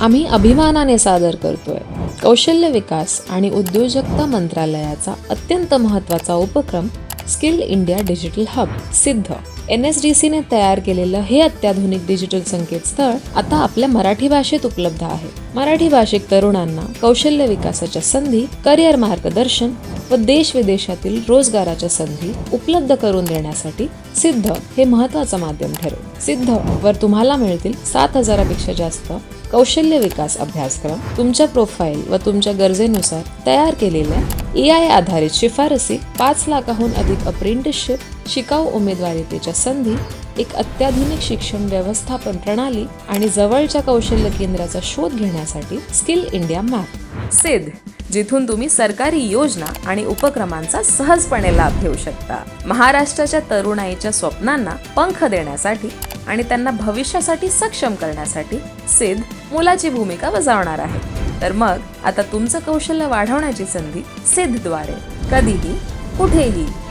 आम्ही अभिमानाने सादर करतोय. कौशल्य विकास आणि उद्योजकता मंत्रालयाचा अत्यंत महत्त्वाचा उपक्रम स्किल इंडिया डिजिटल हब सिद्ध. एन एस डी सीने तयार केलेलं हे अत्याधुनिक डिजिटल संकेतस्थळ आता आपल्या मराठी भाषेत उपलब्ध आहे. मराठी भाषिक तरुणांना कौशल्य विकासाच्या संधी करिअर मार्गदर्शन व देश विदेशातील रोजगाराच्या संधी उपलब्ध करून देण्यासाठी सिद्ध हे महत्वाचं माध्यम ठरेल. सिद्ध वर तुम्हाला मिळतील सात हजारापेक्षा जास्त कौशल्य विकास अभ्यासक्रम तुमच्या प्रोफाईल व तुमच्या गरजेनुसार तयार केलेल्या ए आय आधारित शिफारसी पाच लाखाहून अधिक अप्रेंटिसशिप शिकाऊ उमेदवारितेच्या संधी एक अत्याधुनिक शिक्षण व्यवस्थापन प्रणाली आणि जवळच्या कौशल्य केंद्राचा शोध घेण्यासाठी स्किल इंडिया मॅप. सेद जिथून तुम्ही सरकारी योजना आणि उपक्रमांचा सहजपणे लाभ घेऊ शकता. महाराष्ट्राच्या तरुणाईच्या स्वप्नांना पंख देण्यासाठी आणि त्यांना भविष्यासाठी सक्षम करण्यासाठी सिद्ध मुलाची भूमिका बजावणार आहे. तर मग आता तुमचं कौशल्य वाढवण्याची संधी सिद्धद्वारे. कधीही कुठेही.